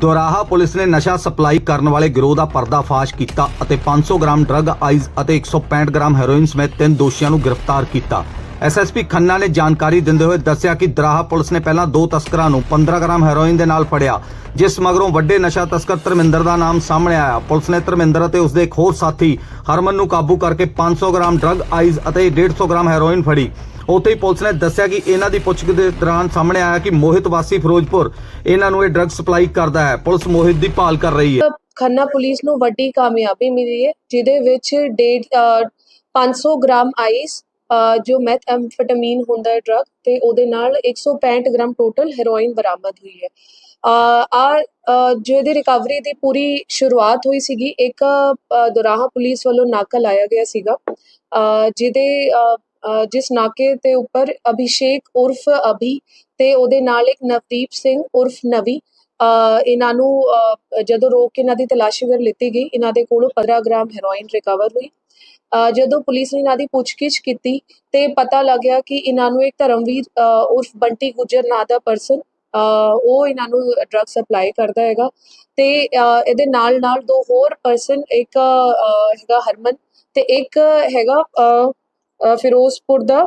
Doraha police ਨੇ ਨਸ਼ਾ supply ਕਰਨ ਵਾਲੇ ਗਿਰੋਹ ਦਾ ਪਰਦਾਫਾਸ਼ ਕੀਤਾ ਅਤੇ 500 ਗ੍ਰਾਮ ਡਰੱਗ, ਆਈਜ਼ ਅਤੇ 165 ਗ੍ਰਾਮ ਹੈਰੋਇਨ ਸਮੇਤ ਤਿੰਨ ਦੋਸ਼ੀਆਂ ਨੂੰ ਗ੍ਰਿਫਤਾਰ ਕੀਤਾ। ਐਸਐਸਪੀ ਖੰਨਾ ਨੇ ਜਾਣਕਾਰੀ ਦਿੰਦੇ ਹੋਏ ਦੱਸਿਆ ਕਿ ਦਰਾਹਾ ਪੁਲਿਸ ਨੇ ਪਹਿਲਾਂ ਦੋ ਤਸਕਰਾਂ ਨੂੰ 15 ਗ੍ਰਾਮ ਹੈਰੋਇਨ ਦੇ ਨਾਲ ਫੜਿਆ, ਜਿਸ ਮਗਰੋਂ ਵੱਡੇ ਨਸ਼ਾ ਤਸਕਰ ਧਰਮਿੰਦਰ ਦਾ ਨਾਮ ਸਾਹਮਣੇ ਆਇਆ। ਪੁਲਿਸ ਨੇ ਧਰਮਿੰਦਰ ਅਤੇ ਉਸਦੇ ਇੱਕ ਹੋਰ ਸਾਥੀ ਹਰਮਨ ਨੂੰ ਕਾਬੂ ਕਰਕੇ 500 ਗ੍ਰਾਮ ਡਰੱਗ, ਆਈਜ਼ ਅਤੇ 150 ਗ੍ਰਾਮ ਹੈਰੋਇਨ ਫੜੀ। ਉੱਥੇ ਹੀ ਪੁਲਿਸ ਨੇ ਦੱਸਿਆ ਕਿ ਇਹਨਾਂ ਦੀ ਪੁੱਛਗਿੱਛ ਦੇ ਦੌਰਾਨ ਸਾਹਮਣੇ ਆਇਆ ਕਿ ਮੋਹਿਤ ਵਾਸੀ ਫਿਰੋਜ਼ਪੁਰ ਇਹਨਾਂ ਨੂੰ ਇਹ ਡਰੱਗ ਸਪਲਾਈ ਕਰਦਾ ਹੈ। ਪੁਲਿਸ ਮੋਹਿਤ ਦੀ ਭਾਲ ਕਰ ਰਹੀ ਹੈ। ਖੰਨਾ ਪੁਲਿਸ ਨੂੰ ਵੱਡੀ ਕਾਮਯਾਬੀ ਮਿਲੀ ਹੈ ਜਿਹਦੇ ਵਿੱਚ 500 ਗ੍ਰਾਮ ਆਈਸ ਜੋ ਮੈਥ ਐਮਫੈਟਾਮੀਨ ਹੁੰਦਾ ਹੈ ਡਰਗ ਤੇ ਉਹਦੇ ਨਾਲ 165 ਗ੍ਰਾਮ ਟੋਟਲ ਹੈਰੋਇਨ ਬਰਾਮਦ ਹੋਈ ਹੈ। ਅ, ਆ ਅ, ਰਿਕਵਰੀ ਦੀ ਪੂਰੀ ਸ਼ੁਰੂਆਤ ਹੋਈ ਸੀਗੀ ਇੱਕ ਦੁਰਾਹਾ ਪੁਲਿਸ ਵੱਲੋਂ ਨਾਕਾ ਲਾਇਆ ਗਿਆ ਸੀਗਾ ਜਿਹਦੇ ਜਿਸ ਨਾਕੇ ਤੇ ਉੱਪਰ ਅਭਿਸ਼ੇਕ ਉਰਫ ਅਭੀ ਤੇ ਉਹਦੇ ਨਾਲ ਇੱਕ ਨਵਦੀਪ ਸਿੰਘ ਉਰਫ ਨਵੀ ਇਹਨਾਂ ਨੂੰ ਜਦੋਂ ਰੋਕ ਕੇ ਇਹਨਾਂ ਦੀ ਤਲਾਸ਼ੀ ਵਗੈਰਾ ਲਿੱਤੀ ਗਈ, ਇਹਨਾਂ ਦੇ ਕੋਲੋਂ 15 ਗ੍ਰਾਮ ਹੈਰੋਇਨ ਰਿਕਵਰ ਹੋਈ। ਜਦੋਂ ਪੁਲਿਸ ਨੇ ਇਹਨਾਂ ਦੀ ਪੁੱਛਗਿੱਛ ਕੀਤੀ ਤੇ ਪਤਾ ਲੱਗਿਆ ਕਿ ਇਹਨਾਂ ਨੂੰ ਇੱਕ ਧਰਮਵੀਰ ਉਰਫ ਬੰਟੀ ਗੁਜਰ ਨਾਂ ਦਾ ਪਰਸਨ ਉਹ ਇਹਨਾਂ ਨੂੰ ਡਰੱਗ ਸਪਲਾਈ ਕਰਦਾ ਹੈਗਾ ਤੇ ਇਹਦੇ ਨਾਲ ਨਾਲ ਦੋ ਹੋਰ ਪਰਸਨ ਇੱਕ ਹੈਗਾ ਹਰਮਨ ਤੇ ਇੱਕ ਹੈਗਾ ਫਿਰੋਜ਼ਪੁਰ ਦਾ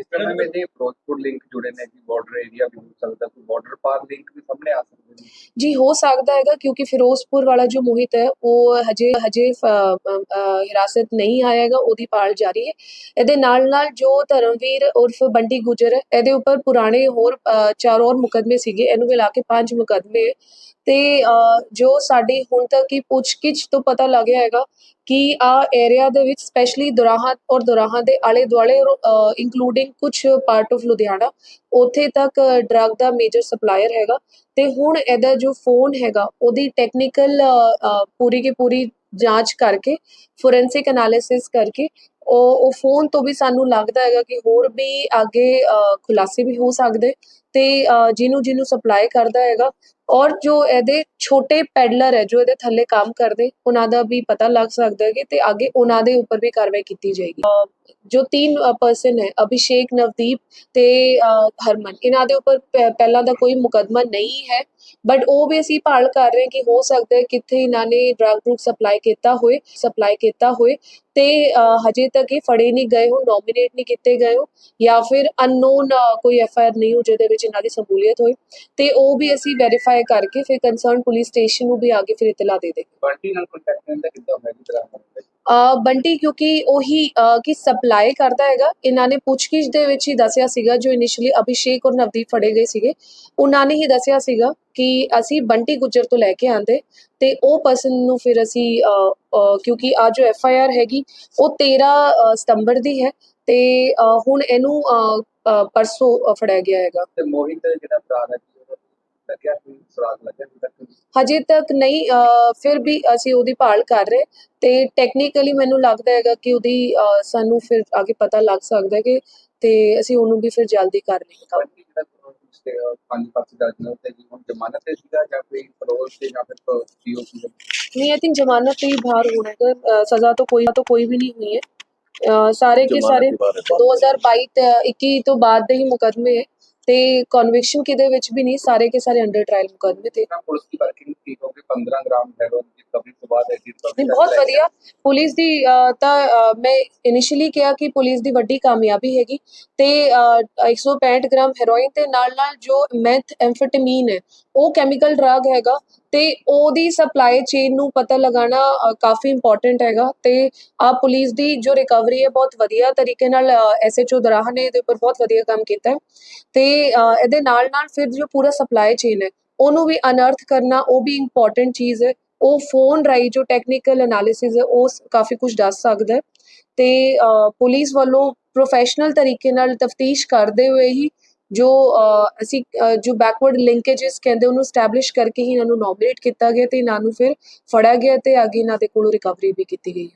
ਇਸ ਤਰ੍ਹਾਂ ਦੇ ਇਹਦੇ ਫਿਰੋਜ਼ਪੁਰ ਲਿੰਕ ਜੁੜੇ ਨੇ ਜੀ ਬਾਰਡਰ ਏਰੀਆ ਵੀ ਹੋ ਸਕਦਾ ਕੋਈ ਬਾਰਡਰ ਪਾਰ ਲਿੰਕ ਵੀ ਸਾਹਮਣੇ ਆ ਸਕਦੇ ਨੇ। ਜੀ ਹੋ ਸਕਦਾ ਹੈਗਾ ਕਿਉਂਕਿ ਫਿਰੋਜ਼ਪੁਰ ਵਾਲਾ ਜੋ ਮੋਹਿਤ ਹੈ ਉਹ ਹਜੇ ਹਜੇ ਹਿਰਾਸਤ ਨਹੀਂ ਹੈਗਾ ਉਹਦੀ ਭਾਲ ਜਾਰੀ ਹੈ। ਇਹਦੇ ਨਾਲ ਨਾਲ ਜੋ ਧਰਮਵੀਰ ਉਰਫ ਬੰਟੀ ਗੁਜਰ ਹੈ ਇਹਦੇ ਉੱਪਰ ਪੁਰਾਣੇ ਹੋਰ ਚਾਰ ਹੋਰ ਮੁਕਦਮੇ ਸੀਗੇ ਇਹਨੂੰ ਮਿਲਾ ਕੇ ਪੰਜ ਮੁਕਦਮੇ ਤੇ ਜੋ ਸਾਡੀ ਹੁਣ ਤੱਕ ਦੀ ਪੁੱਛਗਿੱਛ ਤੋਂ ਪਤਾ ਲੱਗਿਆ ਹੈਗਾ ਕਿ ਆ ਏਰੀਆ ਦੇ ਵਿੱਚ ਸਪੈਸ਼ਲੀ ਦੁਰਾਹਾ ਔਰ ਦੁਰਾਹਾ ਦੇ ਆਲੇ ਦੁਆਲੇ ਇਨਕਲੂਡਿੰਗ ਕੁਝ ਪਾਰਟ ਆਫ ਲੁਧਿਆਣਾ, ਉੱਥੇ ਤੱਕ ਡਰੱਗ ਦਾ ਮੇਜਰ ਸਪਲਾਇਰ ਹੈਗਾ। ਤੇ ਹੁਣ ਇਹਦਾ ਜੋ ਫੋਨ ਹੈਗਾ, ਉਹਦੀ ਟੈਕਨੀਕਲ ਪੂਰੀ ਕੀ ਪੂਰੀ ਜਾਂਚ ਕਰਕੇ ਫੋਰੈਂਸਿਕ ਐਨਾਲਿਸਿਸ ਕਰਕੇ ਉਹ ਉਹ ਫੋਨ ਤੋਂ ਵੀ ਸਾਨੂੰ ਲੱਗਦਾ ਹੈਗਾ ਕਿ ਹੋਰ ਵੀ ਅੱਗੇ ਖੁਲਾਸੇ ਵੀ ਹੋ ਸਕਦੇ ਤੇ ਜਿਹਨੂੰ ਜਿਹਨੂੰ ਸਪਲਾਈ ਕਰਦਾ ਹੈਗਾ ਔਰ ਜੋ ਇਹਦੇ ਛੋਟੇ ਪੈਡਲਰ ਹੈ, ਜੋ ਇਹਦੇ ਥੱਲੇ ਕੰਮ ਕਰਦੇ, ਉਹਨਾਂ ਦਾ ਵੀ ਪਤਾ ਲੱਗ ਸਕਦਾ ਹੈ ਕਿ ਤੇ ਅੱਗੇ ਉਹਨਾਂ ਦੇ ਉੱਪਰ ਵੀ ਕਾਰਵਾਈ ਕੀਤੀ ਜਾਏਗੀ। ਜੋ ਤਿੰਨ ਪਰਸਨ ਹੈ, ਅਭਿਸ਼ੇਕ, ਨਵਦੀਪ ਤੇ ਹਰਮਨ, ਇਹਨਾਂ ਦੇ ਉੱਪਰ ਪਹਿਲਾਂ ਦਾ ਕੋਈ ਮੁਕਦਮਾ ਨਹੀਂ ਹੈ ਬਟ ਉਹ ਵੀ ਅਸੀਂ ਭਾਲ ਕਰ ਰਹੇ ਕਿ ਹੋ ਸਕਦਾ ਹੈ ਕਿੱਥੇ ਇਹਨਾਂ ਨੇ ਡਰੱਗ ਡਰੂਗ ਸਪਲਾਈ ਕੀਤਾ ਹੋਏ ਸਪਲਾਈ ਕੀਤਾ ਹੋਏ ਤੇ ਹਜੇ ਤੱਕ ਇਹ ਫੜੇ ਨਹੀਂ ਗਏ ਹੋ ਨੋਮੀਨੇਟ ਨਹੀਂ ਕੀਤੇ ਗਏ ਹੋ ਜਾਂ ਫਿਰ ਅਨਨੋਨ ਕੋਈ ਐਫ ਆਈ ਆਰ ਨਹੀਂ ਹੋ ਜਿਹਦੇ ਵਿੱਚ ਇਹਨਾਂ ਦੀ ਸ਼ਮੂਲੀਅਤ ਹੋਈ, ਤੇ ਉਹ ਵੀ ਅਸੀਂ ਵੈਰੀਫਾਈ ਕਰਕੇ ਫਿਰ ਕੰਸਰਨ ਪੁਲਿਸ ਸਟੇਸ਼ਨ ਨੂੰ ਵੀ ਆਗੇ ਫਿਰ ਇਤਲਾ ਦੇ ਦੇ ਬੰਟੀ ਨਾਲ ਕੰਟੈਕਟ ਕਰਨ ਦਾ ਕਿੱਦਾਂ ਹੋਇਆ? ਜੀ ਬੰਟੀ ਕਿਉਂਕਿ ਉਹੀ ਕਿ ਸਪਲਾਈ ਕਰਦਾ ਹੈਗਾ। ਇਹਨਾਂ ਨੇ ਪੁੱਛਗਿੱਛ ਦੇ ਵਿੱਚ ਹੀ ਦੱਸਿਆ ਸੀਗਾ ਜੋ ਇਨੀਸ਼ੀਅਲੀ ਅਭਿਸ਼ੇਕ ਔਰ ਨਵਦੀਪ ਫੜੇ ਗਏ ਸੀਗੇ। ਉਹਨਾਂ ਨੇ ਹੀ ਦੱਸਿਆ ਸੀਗਾ ਕਿ ਅਸੀਂ ਬੰਟੀ ਗੁੱਜਰ ਤੋਂ ਲੈ ਕੇ ਆਂਦੇ ਤੇ ਉਹ ਪਰਸਨ ਨੂੰ ਫਿਰ ਅਸੀਂ ਅ, ਕਿਉਂਕਿ ਆ ਜੋ ਐਫ ਆਈ ਆਰ ਹੈਗੀ ਉਹ 13 ਸਤੰਬਰ ਦੀ ਹੈ ਤੇ ਹੁਣ ਇਹਨੂੰ ਪਰਸੋਂ ਫੜਿਆ ਗਿਆ ਹੈਗਾ। ਤੇ ਮੋਹਿਤ ਜਿਹੜਾ ਭਰਾ ਹੈ ਲੱਗਿਆ ਕੋਈ ਸੁਰਾਗ ਲੱਗਿਆ ਕੋਈ ਤੱਕ? ਹਜੇ ਤੱਕ ਨਹੀਂ ਅ, ਫਿਰ ਵੀ ਅਸੀਂ ਉਹਦੀ ਭਾਲ ਕਰ ਰਹੇ। ਤੇ ਟੈਕਨੀਕਲੀ ਮੈਨੂੰ ਲੱਗਦਾ ਹੈਗਾ ਕਿ ਉਹਦੀ ਅ, ਸਾਨੂੰ ਫਿਰ ਅੱਗੇ ਪਤਾ ਲੱਗ ਸਕਦਾ ਹੈ ਕਿ ਤੇ ਅਸੀਂ ਉਹਨੂੰ ਵੀ ਫਿਰ ਜਲਦੀ ਕਰ ਲਈਏ ਕੰਮ। ਬੰਟੀ ਜਿਹੜਾ ਤੇ ਪੰਜ ਪਾਸੇ ਦਰਜ ਨੇ ਤੇ ਜੀ ਹੁਣ ਜ਼ਮਾਨਤ ਤੇ ਸੀਗਾ ਜਾਂ ਕੋਈ ਫਰੋਜ਼ ਤੇ ਜਾਂ ਫਿਰ ਜੀਓ ਸੀ ਨਹੀਂ ਆਈ ਥਿੰਕ ਜ਼ਮਾਨਤ ਤੇ ਹੀ ਬਾਹਰ ਹੋਣਾ ਅ, ਸਜ਼ਾ ਤਾਂ ਕੋਈ ਤਾਂ ਕੋਈ ਵੀ ਨਹੀਂ ਹੋਈ ਹੈ। ਅ, ਸਾਰੇ ਕੇ ਸਾਰੇ 2022 ਤੇ 21 ਤੋਂ ਬਾਅਦ ਦੇ ਹੀ ਮੁਕਦਮੇ ਹੈ। ਤੇ ਕਨਵਿਕਸ਼ਨ ਕਿਦੇ ਵਿੱਚ ਵੀ ਨਹੀਂ ਸਾਰੇ ਕੇ ਸਾਰੇ ਅੰਡਰ ਟ੍ਰਾਇਲ ਮੁਕਦਮੇ ਤੇ। ਨਾ ਪੁਲਿਸ ਦੀ ਵਰਕਿੰਗ ਠੀਕ ਹੋ ਗਈ 15 ਗ੍ਰਾਮ ਹੈਰੋਇਨ ਦੀ ਕਵਰੀ ਤੋਂ ਬਾਅਦ ਐਸੀ ਨਹੀਂ ਬਹੁਤ ਵਧੀਆ। ਪੁਲਿਸ ਦੀ ਤਾਂ ਮੈਂ ਇਨੀਸ਼ੀਅਲੀ ਕਿਹਾ ਕਿ ਪੁਲਿਸ ਦੀ ਵੱਡੀ ਕਾਮਯਾਬੀ ਹੈਗੀ ਤੇ ਅ, 165 ਗ੍ਰਾਮ ਹੈਰੋਇਨ ਤੇ ਨਾਲ ਨਾਲ ਜੋ ਮੈਥ ਐਮਫੈਟਾਮੀਨ ਹੈ ਉਹ ਕੈਮੀਕਲ ਡਰੱਗ ਹੈਗਾ ਤੇ ਉਹਦੀ ਸਪਲਾਈ ਚੇਨ ਨੂੰ ਪਤਾ ਲਗਾਉਣਾ ਕਾਫੀ ਇੰਪੋਰਟੈਂਟ ਹੈਗਾ ਤੇ ਆ ਪੁਲਿਸ ਦੀ ਜੋ ਰਿਕਵਰੀ ਹੈ ਬਹੁਤ ਵਧੀਆ ਤਰੀਕੇ ਨਾਲ ਐਸਐਚਓ ਦਰਾਹਾ ਨੇ ਇਹਦੇ ਉੱਪਰ ਬਹੁਤ ਵਧੀਆ ਕੰਮ ਕੀਤਾ ਹੈ ਤੇ ਇਹਦੇ ਨਾਲ ਨਾਲ ਫਿਰ ਜੋ ਪੂਰਾ ਸਪਲਾਈ ਚੇਨ ਹੈ, ਉਹਨੂੰ ਵੀ ਅਨਰਥ ਕਰਨਾ ਉਹ ਵੀ ਇੰਪੋਰਟੈਂਟ ਚੀਜ਼ ਹੈ, ਉਹ ਫੋਨ ਰਾਈ ਜੋ ਟੈਕਨੀਕਲ ਐਨਾਲਿਸਿਸ ਹੈ ਉਹ ਕਾਫੀ ਕੁਝ ਦੱਸ ਸਕਦਾ ਹੈ ਤੇ ਪੁਲਿਸ ਵੱਲੋਂ ਪ੍ਰੋਫੈਸ਼ਨਲ ਤਰੀਕੇ ਨਾਲ ਤਫਤੀਸ਼ ਕਰਦੇ ਹੋਏ ਹੀ ਜੋ ਅਸੀਂ ਜੋ ਬੈਕਵਰਡ ਲਿੰਕੇजेस ਕਹਿੰਦੇ ਉਹਨੂੰ ਸਟੈਬਲਿਸ਼ ਕਰਕੇ ਹੀ ਇਹਨਾਂ ਨੂੰ ਨੋਮੀਨੇਟ ਕੀਤਾ ਗਿਆ ਤੇ ਇਹਨਾਂ ਨੂੰ ਫਿਰ ਫੜਿਆ ਗਿਆ ਤੇ ਅੱਗੇ ਇਹਨਾਂ ਦੇ ਕੋਲੋਂ ਰਿਕਵਰੀ ਵੀ ਕੀਤੀ ਗਈ